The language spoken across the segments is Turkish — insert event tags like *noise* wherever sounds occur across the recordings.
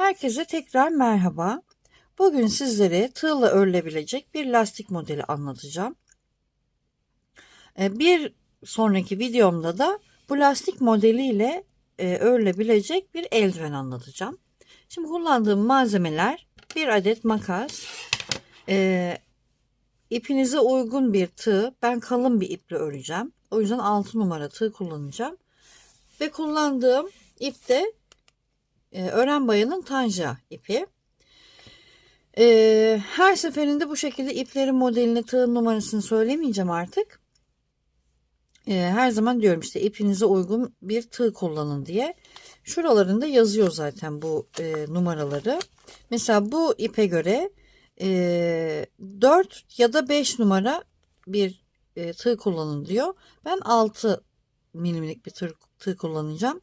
Herkese tekrar merhaba. Bugün sizlere tığla örülebilecek bir lastik modeli anlatacağım. Ee, Bir sonraki videomda da bu lastik modeliyle e, örülebilecek bir eldiven anlatacağım. Şimdi kullandığım malzemeler bir adet makas, e, ipinize uygun bir tığ. Ben kalın bir iple öreceğim. O yüzden 6 numara tığ kullanacağım. Ve kullandığım ip de e, ören bayanın tanja ipi. E, her seferinde bu şekilde iplerin modelini, tığın numarasını söylemeyeceğim artık. E, her zaman diyorum işte ipinize uygun bir tığ kullanın diye. Şuralarında yazıyor zaten bu e, numaraları. Mesela bu ipe göre e, 4 ya da 5 numara bir e, tığ kullanın diyor. Ben 6 milimlik bir tığ, tığ kullanacağım.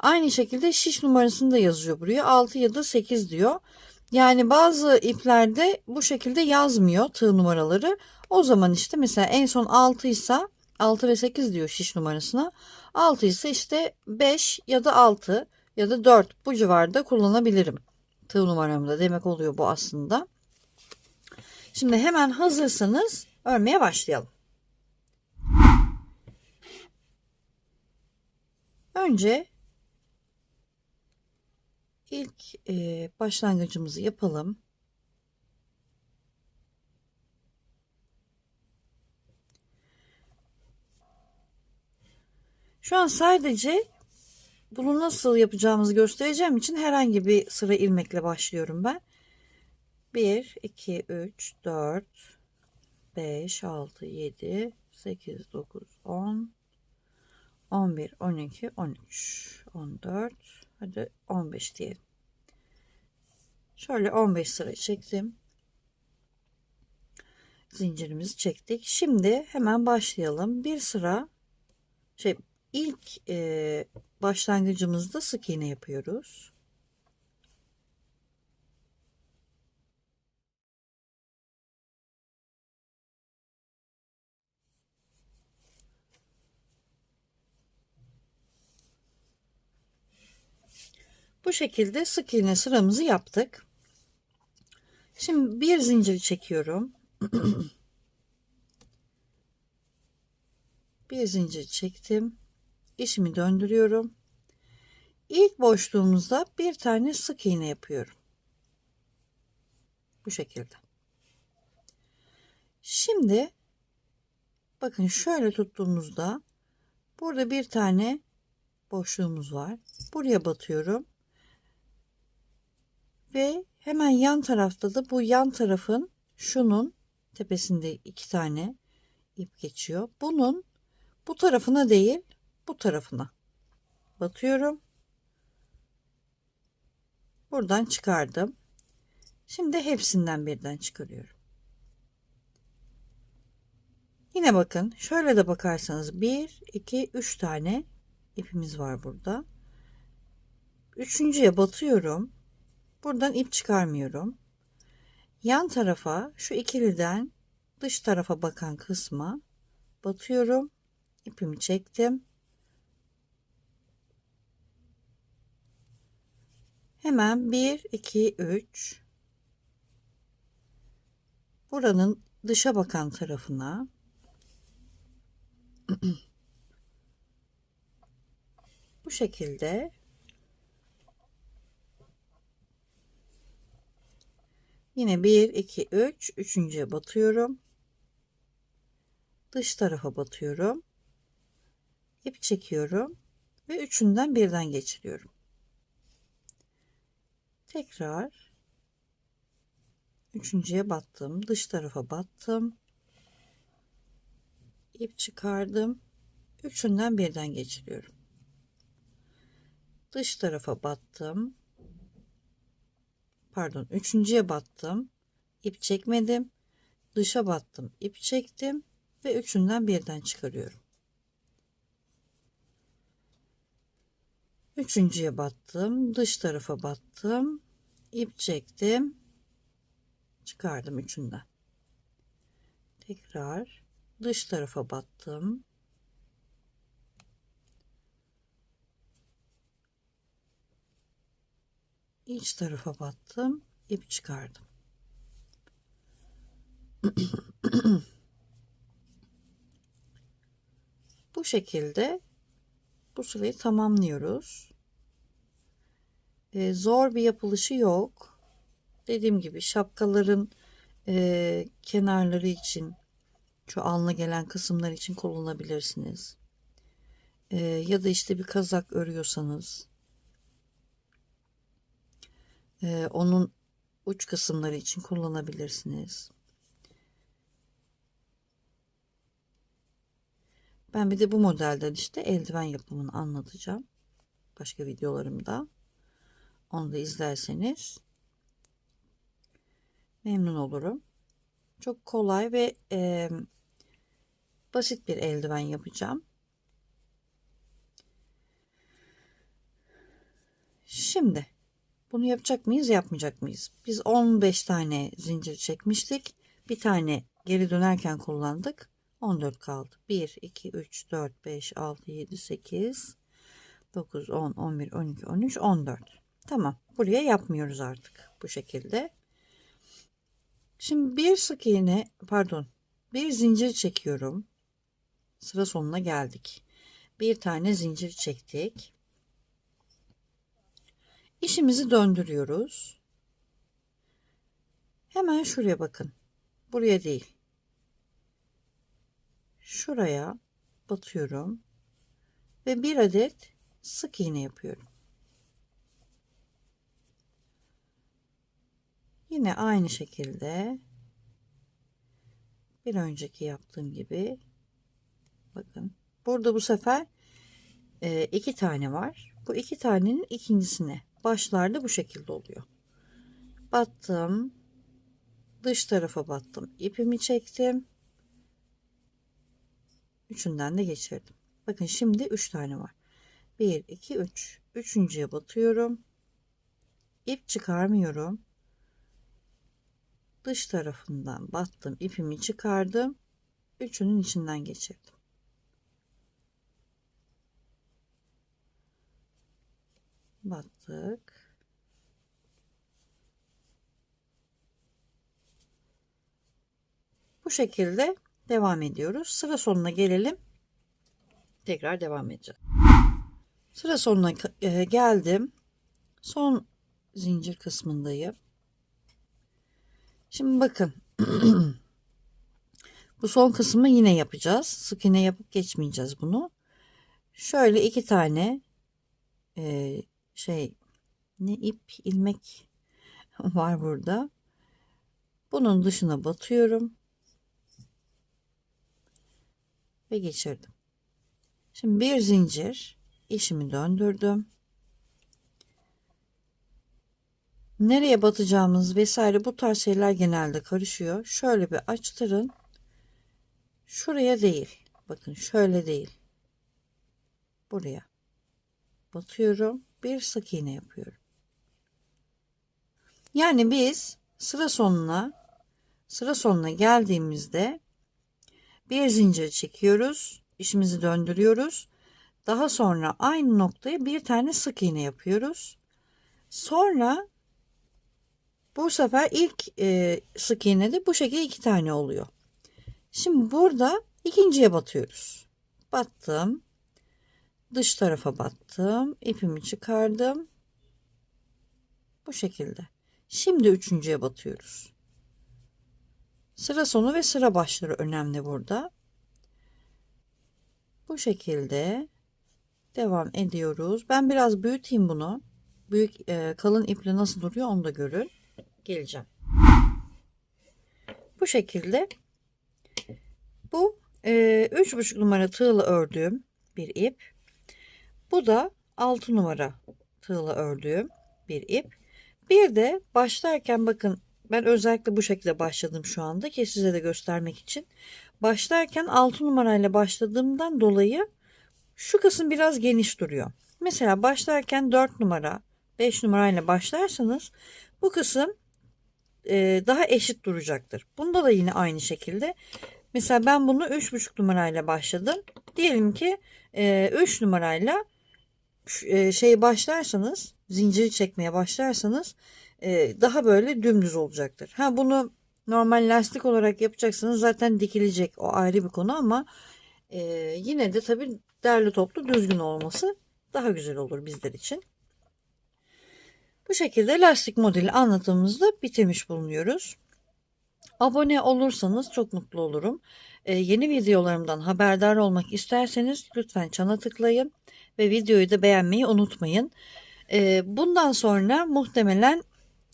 Aynı şekilde şiş numarasını da yazıyor buraya. 6 ya da 8 diyor. Yani bazı iplerde bu şekilde yazmıyor tığ numaraları. O zaman işte mesela en son 6 ise 6 ve 8 diyor şiş numarasına. 6 ise işte 5 ya da 6 ya da 4 bu civarda kullanabilirim. Tığ numaramda demek oluyor bu aslında. Şimdi hemen hazırsanız örmeye başlayalım. Önce ilk e, başlangıcımızı yapalım. Şu an sadece bunu nasıl yapacağımızı göstereceğim için herhangi bir sıra ilmekle başlıyorum ben. 1, 2, 3, 4, 5, 6, 7, 8, 9, 10, 11, 12, 13, 14, hadi 15 diyelim. Şöyle 15 sıra çektim. Zincirimizi çektik. Şimdi hemen başlayalım. Bir sıra şey ilk e, başlangıcımızda sık iğne yapıyoruz. Bu şekilde sık iğne sıramızı yaptık. Şimdi bir zincir çekiyorum. *clears throat* bir zincir çektim. İşimi döndürüyorum. İlk boşluğumuzda bir tane sık iğne yapıyorum. Bu şekilde. Şimdi bakın şöyle tuttuğumuzda burada bir tane boşluğumuz var. Buraya batıyorum. Ve hemen yan tarafta da bu yan tarafın şunun tepesinde iki tane ip geçiyor. Bunun bu tarafına değil bu tarafına batıyorum. Buradan çıkardım. Şimdi hepsinden birden çıkarıyorum. Yine bakın şöyle de bakarsanız 1 2 3 tane ipimiz var burada. Üçüncüye batıyorum. Buradan ip çıkarmıyorum. Yan tarafa şu ikiliden dış tarafa bakan kısma batıyorum. İpimi çektim. Hemen 1 2 3 buranın dışa bakan tarafına *clears throat* bu şekilde Yine 1, 2, 3. Üçüncüye batıyorum. Dış tarafa batıyorum. İp çekiyorum. Ve üçünden birden geçiriyorum. Tekrar üçüncüye battım. Dış tarafa battım. İp çıkardım. Üçünden birden geçiriyorum. Dış tarafa battım pardon üçüncüye battım. İp çekmedim. Dışa battım. İp çektim ve üçünden birden çıkarıyorum. Üçüncüye battım. Dış tarafa battım. İp çektim. Çıkardım üçünden. Tekrar dış tarafa battım iç tarafa battım ip çıkardım. *clears throat* Bu şekilde bu sırayı tamamlıyoruz. Ee, zor bir yapılışı yok. Dediğim gibi şapkaların e, kenarları için şu alnına gelen kısımlar için kullanabilirsiniz. Ee, ya da işte bir kazak örüyorsanız e, onun uç kısımları için kullanabilirsiniz. Ben bir de bu modelden işte eldiven yapımını anlatacağım. Başka videolarımda. Onu da izlerseniz memnun olurum. Çok kolay ve e, basit bir eldiven yapacağım. Şimdi bunu yapacak mıyız yapmayacak mıyız? Biz 15 tane zincir çekmiştik. Bir tane geri dönerken kullandık. 14 kaldı. 1, 2, 3, 4, 5, 6, 7, 8, 9, 10, 11, 12, 13, 14. Tamam. Buraya yapmıyoruz artık. Bu şekilde. Şimdi bir sık iğne pardon bir zincir çekiyorum. Sıra sonuna geldik. Bir tane zincir çektik. İşimizi döndürüyoruz. Hemen şuraya bakın. Buraya değil. Şuraya batıyorum ve bir adet sık iğne yapıyorum. Yine aynı şekilde bir önceki yaptığım gibi bakın burada bu sefer e, iki tane var. Bu iki tanenin ikincisine başlarda bu şekilde oluyor. Battım. Dış tarafa battım. ipimi çektim. Üçünden de geçirdim. Bakın şimdi üç tane var. 1, 2, 3. Üçüncüye batıyorum. İp çıkarmıyorum. Dış tarafından battım. ipimi çıkardım. Üçünün içinden geçirdim. Battık. Bu şekilde devam ediyoruz. Sıra sonuna gelelim. Tekrar devam edeceğiz. Sıra sonuna e, geldim. Son zincir kısmındayım. Şimdi bakın. *clears throat* Bu son kısmı yine yapacağız. Sık iğne yapıp geçmeyeceğiz bunu. Şöyle iki tane e, şey ne ip ilmek *laughs* var burada. Bunun dışına batıyorum. Ve geçirdim. Şimdi bir zincir işimi döndürdüm. Nereye batacağımız vesaire bu tarz şeyler genelde karışıyor. Şöyle bir açtırın. Şuraya değil. Bakın şöyle değil. Buraya batıyorum bir sık iğne yapıyorum. Yani biz sıra sonuna sıra sonuna geldiğimizde bir zincir çekiyoruz. işimizi döndürüyoruz. Daha sonra aynı noktaya bir tane sık iğne yapıyoruz. Sonra bu sefer ilk e, sık iğne de bu şekilde iki tane oluyor. Şimdi burada ikinciye batıyoruz. Battım dış tarafa battım ipimi çıkardım. Bu şekilde. Şimdi üçüncüye batıyoruz. Sıra sonu ve sıra başları önemli burada. Bu şekilde devam ediyoruz. Ben biraz büyüteyim bunu. Büyük e, kalın iple nasıl duruyor onu da görün. Geleceğim. Bu şekilde. Bu e, üç buçuk numara tığla ördüğüm bir ip bu da 6 numara tığla ördüğüm bir ip. Bir de başlarken bakın ben özellikle bu şekilde başladım şu anda ki size de göstermek için. Başlarken 6 numarayla başladığımdan dolayı şu kısım biraz geniş duruyor. Mesela başlarken 4 numara 5 numarayla başlarsanız bu kısım e, daha eşit duracaktır. Bunda da yine aynı şekilde. Mesela ben bunu 3,5 numarayla başladım. Diyelim ki e, 3 numarayla şey başlarsanız zinciri çekmeye başlarsanız e, daha böyle dümdüz olacaktır. Ha bunu normal lastik olarak yapacaksınız zaten dikilecek o ayrı bir konu ama e, yine de tabii derli toplu düzgün olması daha güzel olur bizler için. Bu şekilde lastik modeli anlatımımızda bitirmiş bulunuyoruz. Abone olursanız çok mutlu olurum. Ee, yeni videolarımdan haberdar olmak isterseniz lütfen çana tıklayın ve videoyu da beğenmeyi unutmayın. Ee, bundan sonra muhtemelen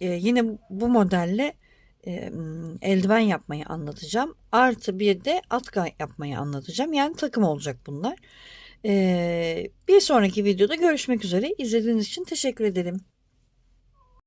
e, yine bu modelle e, eldiven yapmayı anlatacağım. Artı bir de atkı yapmayı anlatacağım. Yani takım olacak bunlar. Ee, bir sonraki videoda görüşmek üzere. İzlediğiniz için teşekkür ederim.